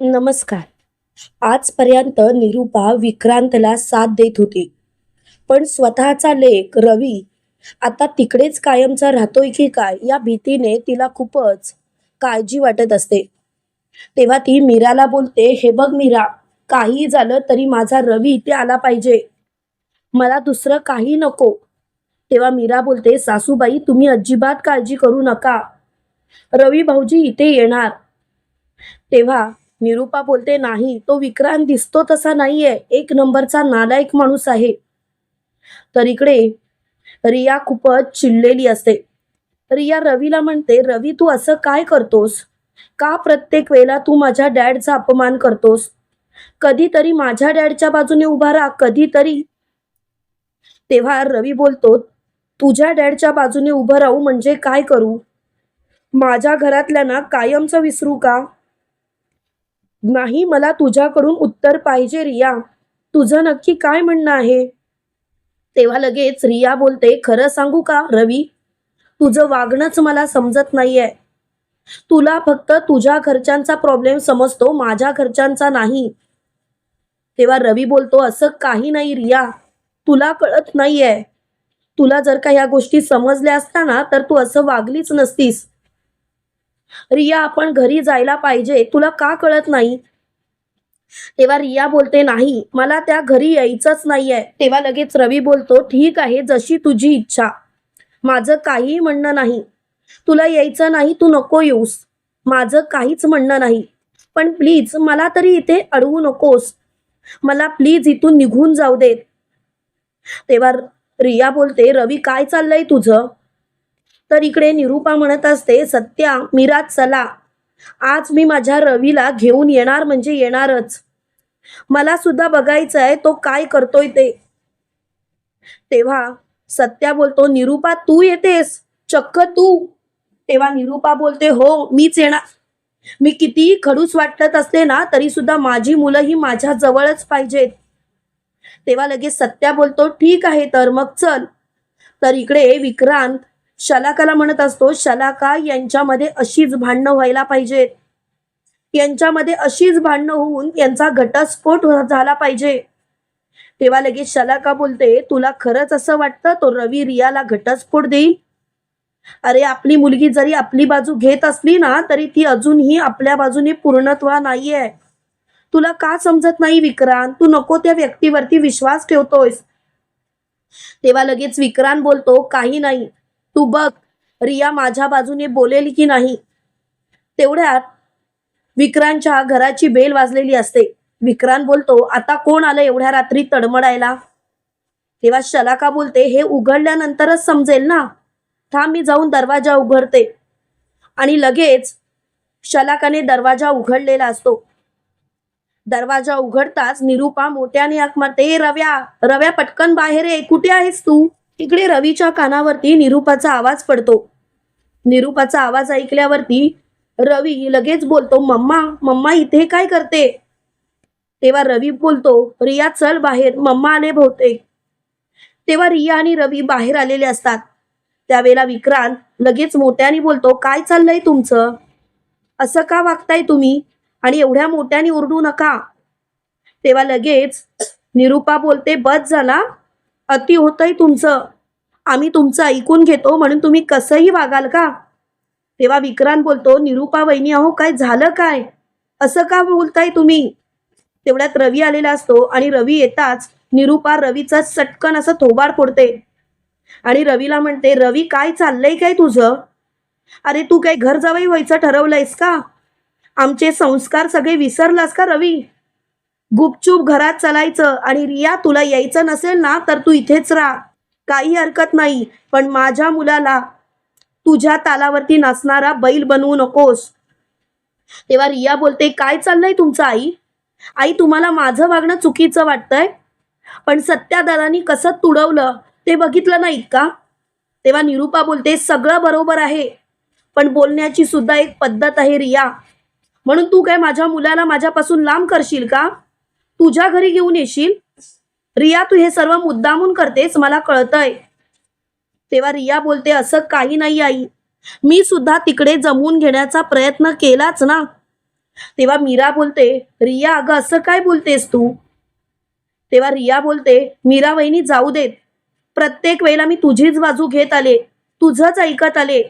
नमस्कार. आजपर्यंत निरूपा विक्रांतला साथ देत होती. पण स्वतःचा लेख रवी आता तिकडेच कायमचा राहतोय की काय या भीतीने तिला खूपच काळजी वाटत असते. तेव्हा ती मीराला बोलते हे बघ मीरा काही झालं तरी माझा रवी इथे आला पाहिजे. मला दुसरं काही नको. तेव्हा मीरा बोलते सासूबाई तुम्ही अजिबात काळजी करू नका. रवी भाऊजी इथे येणार. तेव्हा निरूपा बोलते नाही तो विक्रांत दिसतो तसा नाहीये. एक नंबरचा नालायक माणूस आहे. तर इकडे रिया खूपच चिडलेली असते. रिया रवीला म्हणते रवी तू असं काय करतोस? का प्रत्येक वेळेला तू माझ्या डॅडचा अपमान करतोस? कधीतरी माझ्या डॅडच्या बाजूने उभा राहा कधीतरी. तेव्हा रवी बोलतो तुझ्या डॅडच्या बाजूने उभं राहू म्हणजे काय करू? माझ्या घरातल्यांना कायमचं विसरू का? नाही मला तुझ्याकडून उत्तर पाहिजे रिया. तुझं नक्की काय म्हणणं आहे? तेव्हा लगेच रिया बोलते खरं सांगू का रवी? तुझं वागणंच मला समजत नाहीये. तुला फक्त तुझ्या घरच्यांचा प्रॉब्लेम समजतो माझ्या घरच्यांचा नाही. तेव्हा रवी बोलतो असं काही नाही रिया. तुला कळत नाहीये. तुला जर का ह्या गोष्टी समजल्या असताना ना तर तू असं वागलीच नसतीस. रिया आपण घरी जायला पाहिजे. तुला का कळत नाही? तेव्हा रिया बोलते नाही मला त्या घरी यायचंच नाहीये. तेव्हा लगेच रवी बोलतो ठीक आहे जशी तुझी इच्छा. माझं काहीही म्हणणं नाही. तुला यायचं नाही तू नको येऊस. माझं काहीच म्हणणं नाही. पण प्लीज मला तरी इथे अडवू नकोस. मला प्लीज इथून निघून जाऊ देत. तेव्हा रिया बोलते रवी काय चाललंय तुझं? तर इकडे निरूपा म्हणत असते सत्या मीरात चला. आज मी माझ्या रवीला घेऊन येणार म्हणजे येणारच. मला सुद्धा बघायचं आहे तो काय करतोय ते. तेव्हा सत्या बोलतो निरूपा तू येतेस? चक्क तू. तेव्हा निरूपा बोलते हो मीच येणार. मी कितीही खडूस वाटत असते ना तरी सुद्धा माझी मुलं ही माझ्या जवळच पाहिजेत. तेव्हा लगेच सत्या बोलतो ठीक आहे तर मग चल. तर इकडे विक्रांत शलाकाला म्हणत असतो शलाका यांच्यामध्ये अशीच भांडणं व्हायला पाहिजेत. यांच्यामध्ये अशीच भांडणं होऊन यांचा घटस्फोट हो-, झाला पाहिजे. तेव्हा लगेच शलाका बोलते तुला खरंच असं वाटतं तो रवी रियाला घटस्फोट देईल? अरे आपली मुलगी जरी आपली बाजू घेत असली ना तरी ती अजूनही आपल्या बाजूने पूर्णत्वा नाहीये. तुला का समजत नाही विक्रांत? तू नको त्या व्यक्तीवरती विश्वास ठेवतोयस. तेव्हा लगेच विक्रांत बोलतो काही नाही. तू बघ रिया माझ्या बाजूने बोलेल की नाही? तेवढ्यात विक्रांतच्या घराची बेल वाजलेली असते. विक्रांत बोलतो आता कोण आलं एवढ्या रात्री तडमडायला? तेव्हा शलाका बोलते हे उघडल्यानंतरच समजेल ना? थांब मी जाऊन दरवाजा उघडते. आणि लगेच शलाकाने दरवाजा उघडलेला असतो. दरवाजा उघडताच निरूपा मोठ्याने आख मारते रव्या रव्या पटकन बाहेर ये कुठे आहेस तू? इकडे रवीच्या कानावरती निरूपाचा आवाज पडतो. निरूपाचा आवाज ऐकल्यावरती रवी लगेच बोलतो मम्मा मम्मा इथे काय करते? तेव्हा रवी बोलतो रिया चल बाहेर मम्मा आले बहुतेक. तेव्हा रिया आणि रवी बाहेर आलेले असतात. त्यावेळेला विक्रांत लगेच मोठ्याने बोलतो काय चाललंय तुमचं? असं का वागताय तुम्ही? आणि एवढ्या मोठ्याने ओरडू नका. तेव्हा लगेच निरूपा बोलते बस झाला अति होतंय तुमचं. आम्ही तुमचं ऐकून घेतो म्हणून तुम्ही कसंही वागाल का? तेव्हा विक्रांत बोलतो निरूपा वहिनी अहो काय झालं काय? असं का बोलताय तुम्ही? तेवढ्यात रवी आलेला असतो आणि रवी येताच निरूपा रवीचा चटकन असं थोबाड फोडते. आणि रवीला म्हणते रवी काय चाललंय काय तुझं? अरे तू काय घर जावई व्हायचं ठरवलंयस का? आमचे संस्कार सगळे विसरलास का रवी? गुपचूप घरात चालायचं आणि रिया तुला यायचं नसेल ना तर तू इथेच राहा. काही हरकत नाही पण माझ्या मुलाला तुझ्या तालावरती नसणारा बैल बनवू नकोस. तेव्हा रिया बोलते काय चाललंय तुमचं आई? आई तुम्हाला माझं वागणं चुकीचं वाटतंय? पण सत्यादारांनी कसं तुडवलं ते बघितलं नाहीत का? तेव्हा निरूपा बोलते सगळं बरोबर आहे पण बोलण्याची सुद्धा एक पद्धत आहे रिया. म्हणून तू काय माझ्या मुलाला माझ्यापासून लांब करशील का? तुझ्या घरी घेऊन येशील? रिया तू हे सर्व मुद्दामून करतेस मला कळतंय. तेव्हा रिया बोलते असं काही नाही आई. मी सुद्धा तिकडे जमवून घेण्याचा प्रयत्न केलाच ना. तेव्हा मीरा बोलते रिया अगं असं काय बोलतेस तू? तेव्हा रिया बोलते मीरा वहिनी जाऊ देत. प्रत्येक वेळेला मी तुझीच बाजू घेत आले तुझंच ऐकत आले.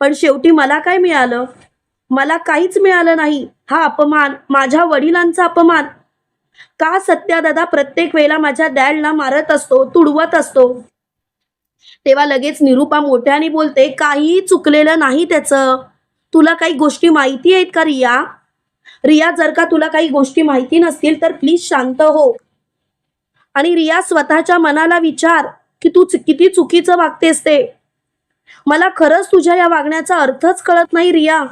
पण शेवटी मला काय मिळालं? मला काहीच मिळालं नाही. हा अपमान माझ्या वडिलांचा अपमान. का सत्या दादा प्रत्येक वेळेला माझ्या डॅडला मारत असतो तुडवत असतो? तेव्हा लगेच निरूपा मोठ्याने बोलते काही चुकलेलं नाही त्याचं. तुला काही गोष्टी माहिती आहेत का रिया? रिया जर का तुला काही गोष्टी माहिती नसतील तर प्लीज शांत हो. आणि रिया स्वतःच्या मनाला विचार की तू किती चुकीचं वागतेस ते. मला खरंच तुझ्या या वागण्याचा अर्थच कळत नाही रिया.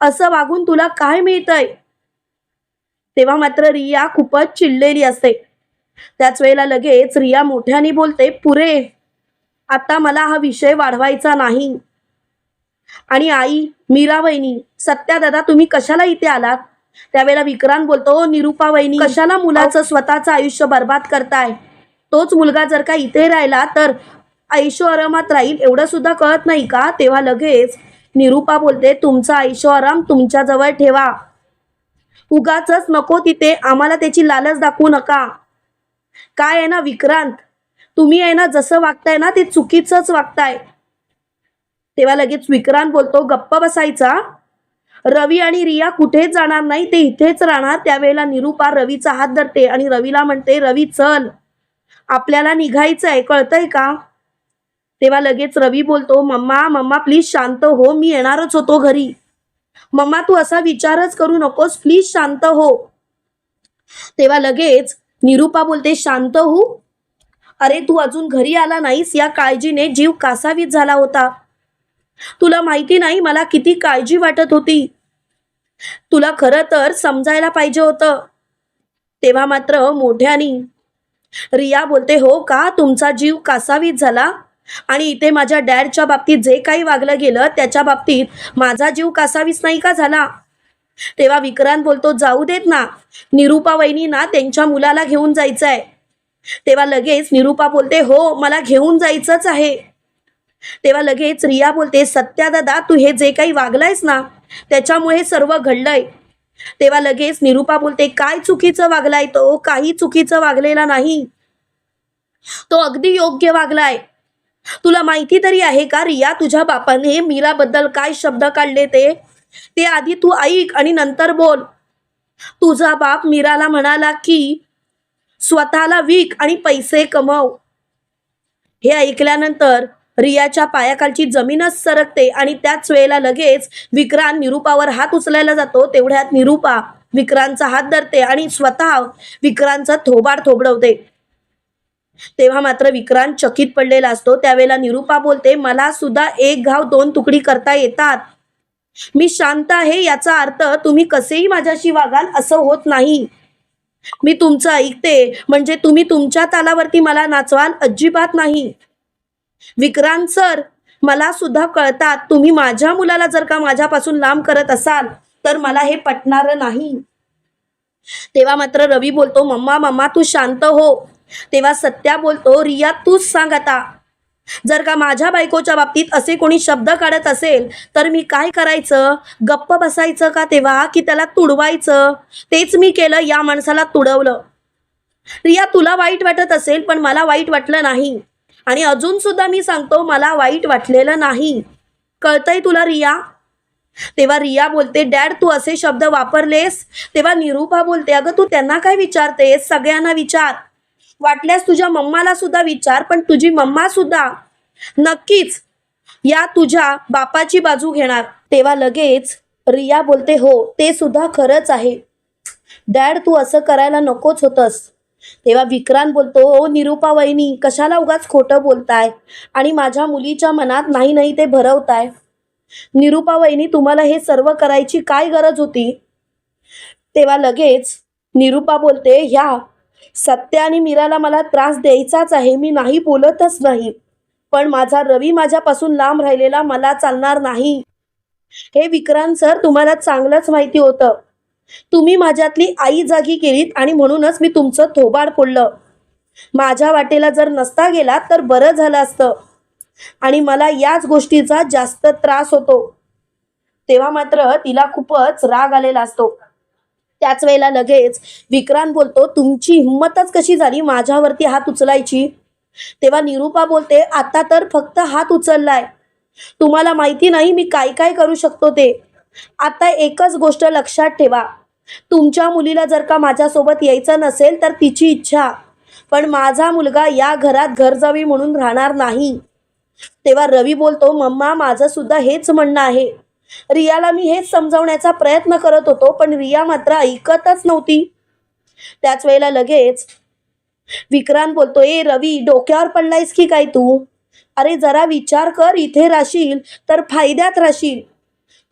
असं वागून तुला काय मिळतंय? तेव्हा मात्र रिया खूपच चिडलेली असते. त्याच वेळेला लगेच रिया मोठ्याने बोलते पुरे आता मला हा विषय वाढवायचा नाही. आणि आई मीरा वहिनी सत्या दादा तुम्ही कशाला इथे आलात? त्यावेळेला विक्रांत बोलतो निरुपा निरूपा वहिनी कशाला मुलाचं स्वतःचं आयुष्य बर्बाद करताय? तोच मुलगा जर का इथे राहिला तर आयुष्य आरामात राहील एवढं सुद्धा कळत नाही का? तेव्हा लगेच निरूपा बोलते तुमचा आयुष्य आराम तुमच्या जवळ ठेवा. उगाच नको तिथे आम्हाला त्याची लालच दाखवू नका. काय आहे ना विक्रांत? तुम्ही आहे ना जसं वागताय ना ते चुकीचंच वागताय. तेव्हा लगेच विक्रांत बोलतो गप्प बसायचा रवी आणि रिया कुठेच जाणार नाही ते इथेच राहणार. त्यावेळेला निरूपा रवीचा हात धरते आणि रवीला म्हणते रवी चल. आपल्याला निघायचं आहे कळतंय का? तेव्हा लगेच रवी बोलतो मम्मा मम्मा प्लीज शांत हो मी येणारच होतो घरी. मम्मा तू असा विचारच करू नकोस. प्लीज शांत हो. तेव्हा लगेच निरूपा बोलते शांत हो. अरे तू अजून घरी आला नाहीस? या काळजीने जीव कासावीत झाला होता. तुला माहिती नाही मला किती काळजी वाटत होती. तुला खरं तर समजायला पाहिजे होतं. तेव्हा मात्र मोठ्यानी रिया बोलते हो का? तुमचा जीव कासावीत झाला? आणि इथे माझ्या डॅडच्या बाबतीत जे काही वागलं गेलं त्याच्या बाबतीत माझा जीव कासावीस नाही का झाला? तेव्हा विक्रांत बोलतो जाऊ देत ना. निरूपा वहिनी ना त्यांच्या मुलाला घेऊन जायचं आहे तेव्हा लगेच निरूपा बोलते हो मला घेऊन जायचंच आहे. तेव्हा लगेच रिया बोलते सत्या दादा तू हे जे काही वागलायस ना त्याच्यामुळे सर्व घडलंय. तेव्हा लगेच निरूपा बोलते काय चुकीचं वागलाय तो? काही चुकीचं वागलेला नाही. तो अगदी योग्य वागलाय. तुला माहिती तरी आहे का? रिया तुझ्या बापाने मीराबद्दल काय शब्द काढले ते? ते आधी तू ऐक आणि नंतर बोल. तुझा बाप मीराला म्हणाला की स्वतःला विक आणि पैसे कमव. हे ऐकल्यानंतर रियाच्या पायाखालची जमीनच सरकते आणि त्याच वेळेला लगेच विक्रांत निरूपावर हात उचलायला जातो. तेवढ्यात निरूपा विक्रांतचा हात धरते आणि स्वतः विक्रांतचा थोबाड थोबडवते. तेव्हा मात्र विक्रांत चकित पडलेला असतो. त्यावेळेला निरूपा बोलते मला सुद्धा एक घाव दोन तुकडी करता येतात. मी शांत आहे याचा अर्थ तुम्ही कसेही माझ्याशी वागाल असं होत नाही. मी तुमचं ऐकते म्हणजे तुम्ही तुमच्या तालावरती मला नाचवाल अजिबात नाही. विक्रांत सर मला सुद्धा कळतात तुम्ही माझ्या मुलाला जर का माझ्यापासून लांब करत असाल तर मला हे पटणार नाही. तेव्हा मात्र रवी बोलतो मम्मा मम्मा तू शांत हो. तेव्हा सत्या बोलतो रिया तूच सांग आता. जर का माझ्या बायकोच्या बाबतीत असे कोणी शब्द काढत असेल तर मी काय करायचं? गप्प बसायचं का तेव्हा? की त्याला तुडवायचं? तेच मी केलं या माणसाला तुडवलं. रिया तुला वाईट वाटत असेल पण मला वाईट वाटलं नाही. आणि अजून सुद्धा मी सांगतो मला वाईट वाटलेलं नाही. कळतंय तुला रिया? तेव्हा रिया बोलते डॅड तू असे शब्द वापरलेस. तेव्हा निरूपा बोलते अगं तू त्यांना काय विचारतेस? सगळ्यांना विचार. वाटल्यास तुझ्या मम्माला सुद्धा विचार पण तुझी मम्मा सुद्धा नक्कीच या तुझ्या बापाची बाजू घेणार. तेव्हा लगेच रिया बोलते हो ते सुद्धा खरंच आहे. डॅड तू असं करायला नकोच होतस. तेव्हा विक्रांत बोलतो हो, ओ निरुपा वहिनी कशाला उगाच खोटं बोलताय? आणि माझ्या मुलीच्या मनात नाही नाही ते भरवताय. निरुपा वहिनी तुम्हाला हे सर्व करायची काय गरज होती? तेव्हा लगेच निरुपा बोलते ह्या सत्य आणि मीराला मला त्रास द्यायचाच आहे मी नाही बोलतच नाही. पण माझा रवी माझ्यापासून लांब राहिलेला मला चालणार नाही. हे विक्रांत सर तुम्हाला चांगलंच माहिती होतं. तुम्ही माझ्यातली आई जागी केलीत आणि म्हणूनच मी तुमचं थोबाड फोडलं. माझ्या वाटेला जर नसता गेला तर बरं झालं असतं. आणि मला याच गोष्टीचा जास्त त्रास होतो. तेव्हा मात्र तिला खूपच राग आलेला असतो. त्याच वेळेला लगेच विक्रांत बोलतो तुमची हिंमतच कशी झाली माझ्यावरती हात उचलायची? तेव्हा निरूपा बोलते आता तर फक्त हात उचललाय. तुम्हाला माहिती नाही मी काय काय करू शकतो ते. आता एकच गोष्ट लक्षात ठेवा. तुमच्या मुलीला जर का माझ्यासोबत यायचं नसेल तर तिची इच्छा. पण माझा मुलगा या घरात घर जावी म्हणून राहणार नाही. तेव्हा रवी बोलतो मम्मा माझं सुद्धा हेच म्हणणं आहे. रियाला मी हेच समजावण्याचा प्रयत्न करत होतो पण रिया मात्र ऐकतच नव्हती. त्याच वेळेला लगेच विक्रांत बोलतो ए रवी डोक्यावर पडलायस की काय तू? अरे जरा विचार कर इथे राहशील तर फायद्यात राहशील.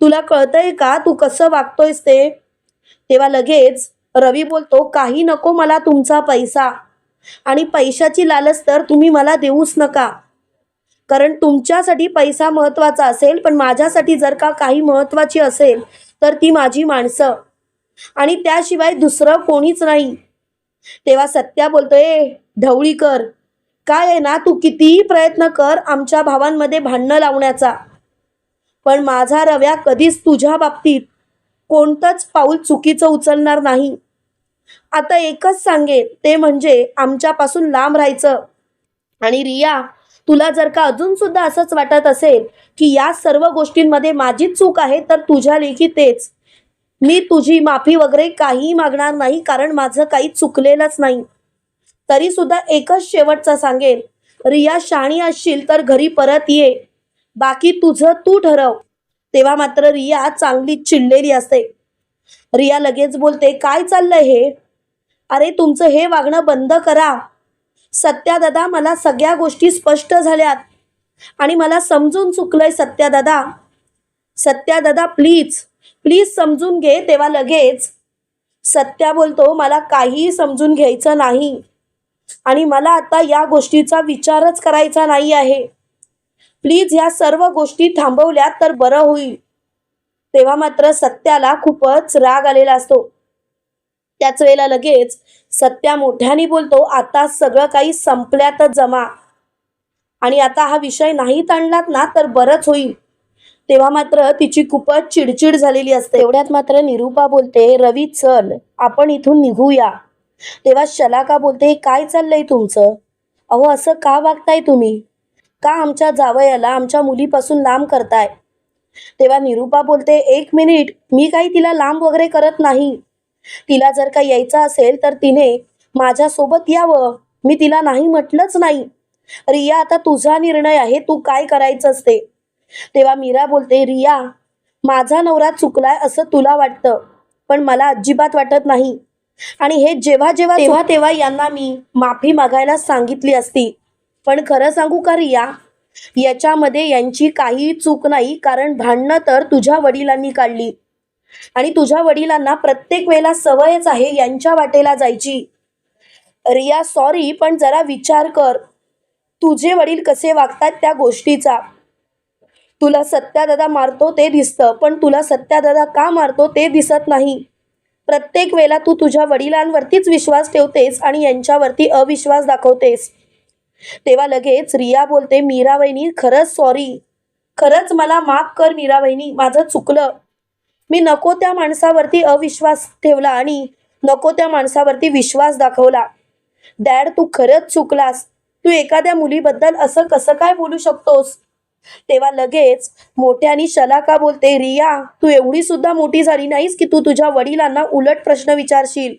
तुला कळतंय का तू कसं वागतोयस ते? तेव्हा लगेच रवी बोलतो काही नको मला तुमचा पैसा. आणि पैशाची लालच तर तुम्ही मला देऊच नका. कारण तुमच्यासाठी पैसा महत्त्वाचा असेल पण माझ्यासाठी जर का काही महत्त्वाची असेल तर ती माझी माणसं. आणि त्याशिवाय दुसरं कोणीच नाही. तेव्हा सत्या बोलतोय ढवळीकर काय आहे ना तू कितीही प्रयत्न कर आमच्या भावांमध्ये भांडणं लावण्याचा. पण माझा रव्या कधीच तुझ्या बाबतीत कोणतंच पाऊल चुकीचं उचलणार नाही. आता एकच सांगेन ते म्हणजे आमच्यापासून लांब राहायचं. आणि रिया तुला जर का अजून सुद्धा असंच वाटत असेल की या सर्व गोष्टींमध्ये माझीच चूक आहे तर तुझ्या लेखी तेच. मी तुझी माफी वगैरे काही मागणार नाही कारण माझं काही चुकलेलंच नाही. तरी सुद्धा एकच शेवटचा सांगेल रिया शाणी असशील तर घरी परत ये. बाकी तुझं तू ठरव. तेव्हा मात्र रिया चांगली चिडलेली असते. रिया लगेच बोलते काय चाललंय हे? अरे तुमचं हे वागणं बंद करा. सत्या दादा मला सगळ्या गोष्टी स्पष्ट झाल्यात. आणि मला समजून चुकलंय सत्यादादा. दादा सत्या दादा प्लीज प्लीज समजून घे तेव्हा लगेच. सत्या बोलतो मला काहीही समजून घ्यायचं नाही. आणि मला आता या गोष्टीचा विचारच करायचा नाही आहे. प्लीज ह्या सर्व गोष्टी थांबवल्या तर बरं होईल. तेव्हा मात्र सत्याला खूपच राग आलेला असतो. त्याच वेळेला लगेच सत्या मोठ्याने बोलतो आता सगळं काही संपल्यातच जमा. आणि आता हा विषय नाही ताणलात ना तर बरंच होईल. तेव्हा मात्र तिची खूपच चिडचिड झालेली असते. एवढ्यात मात्र निरूपा बोलते रवी चल आपण इथून निघूया. तेव्हा शलाका बोलते काय चाललंय तुमचं? अहो असं का वागताय तुम्ही? का आमच्या जावयाला आमच्या मुलीपासून लांब करताय? तेव्हा निरूपा बोलते एक मिनिट मी काही तिला लांब वगैरे करत नाही. तिला जर का यायचं असेल तर तिने माझ्यासोबत यावं. मी तिला नाही म्हटलंच नाही. रिया आता तुझा निर्णय आहे. तू काय करायचं असते? तेव्हा मीरा बोलते रिया माझा नवरा चुकलाय असं तुला वाटतं पण मला अजिबात वाटत नाही. आणि हे जेव्हा जेव्हा तेव्हा तेव्हा यांना मी माफी मागायला सांगितली असती. पण खरं सांगू का रिया? याच्यामध्ये यांची काही चूक नाही कारण भांडणं तर तुझ्या वडिलांनी काढली. आणि तुझ्या वडिलांना प्रत्येक वेळेला सवयच आहे यांच्या वाटेला जायची. रिया सॉरी पण जरा विचार कर. तुझे वडील कसे वागतात त्या गोष्टीचा? तुला सत्यादादा मारतो ते दिसतं पण तुला सत्यादादा का मारतो ते दिसत नाही. प्रत्येक वेळेला तू तुझ्या वडिलांवरतीच विश्वास ठेवतेस आणि यांच्यावरती अविश्वास दाखवतेस. तेव्हा लगेच रिया बोलते मीरा वहिनी खरंच सॉरी खरंच मला माफ कर मीरा वहिनी माझं चुकलं. मी नको त्या माणसावरती अविश्वास ठेवला आणि नको त्या माणसावरती विश्वास दाखवला. डॅड तू खरंच चुकलास. तू एखाद्या मुलीबद्दल असं कसं काय बोलू शकतोस? तेव्हा लगेच मोठ्यानी शलाका बोलते रिया तू एवढी सुद्धा मोठी झाली नाहीस की तू तुझ्या वडिलांना उलट प्रश्न विचारशील.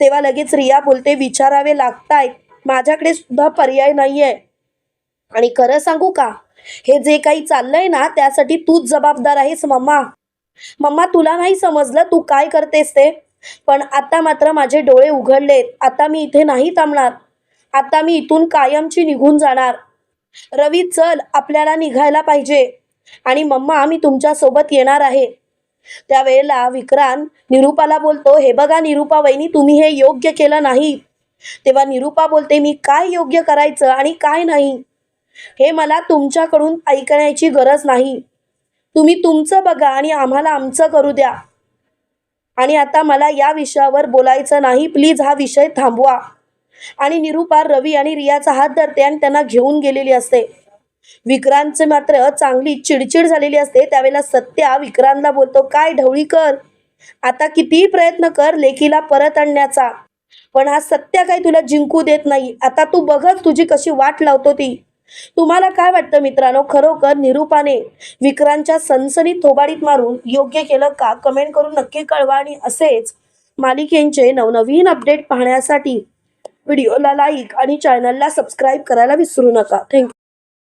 तेव्हा लगेच रिया बोलते विचारावे लागतायत. माझ्याकडे सुद्धा पर्याय नाहीये. आणि खरं सांगू का? हे जे काही चाललंय ना त्यासाठी तूच जबाबदार आहेस मम्मा. मम्मा तुला नाही समजलं तू काय करतेस ते? पण आता मात्र माझे डोळे उघडलेत. आता मी इथे नाही थांबणार. आता मी इथून कायमची निघून जाणार. रवी चल आपल्याला निघायला पाहिजे. आणि मम्मा मी तुमच्यासोबत येणार आहे. त्यावेळेला विक्रांत निरूपाला बोलतो हे बघा निरूपा वहिनी तुम्ही हे योग्य केलं नाही. तेव्हा निरूपा बोलते मी काय योग्य करायचं आणि काय नाही? हे मला तुमच्याकडून ऐकण्याची गरज नाही. तुम्ही तुमचं बघा आणि आम्हाला आमचं करू द्या. आणि आता मला या विषयावर बोलायचं नाही प्लीज हा विषय थांबवा. आणि निरुपा रवी आणि रियाचा हात धरते आणि त्यांना घेऊन गेलेली असते. विक्रांतचे मात्र चांगली चिडचिड झालेली असते त्यावेळेला सत्या विक्रांतला बोलतो काय ढवळी कर. आता कितीही प्रयत्न कर लेखीला परत आणण्याचा. पण हा सत्या काही तुला जिंकू देत नाही. आता तू बघच तुझी कशी वाट लावतो ती. तुम्हाला काय वाटतं मित्रांनो? खरोखर निरूपाने विक्रांतच्या सनसनीत थोबाडीत मारून योग्य केलं का? कमेंट करून नक्की कळवा आणि असेच मालिकेंचे नवनवीन अपडेट पाहण्यासाठी व्हिडिओला लाईक आणि चॅनलला सबस्क्राईब करायला विसरू नका. थँक्यू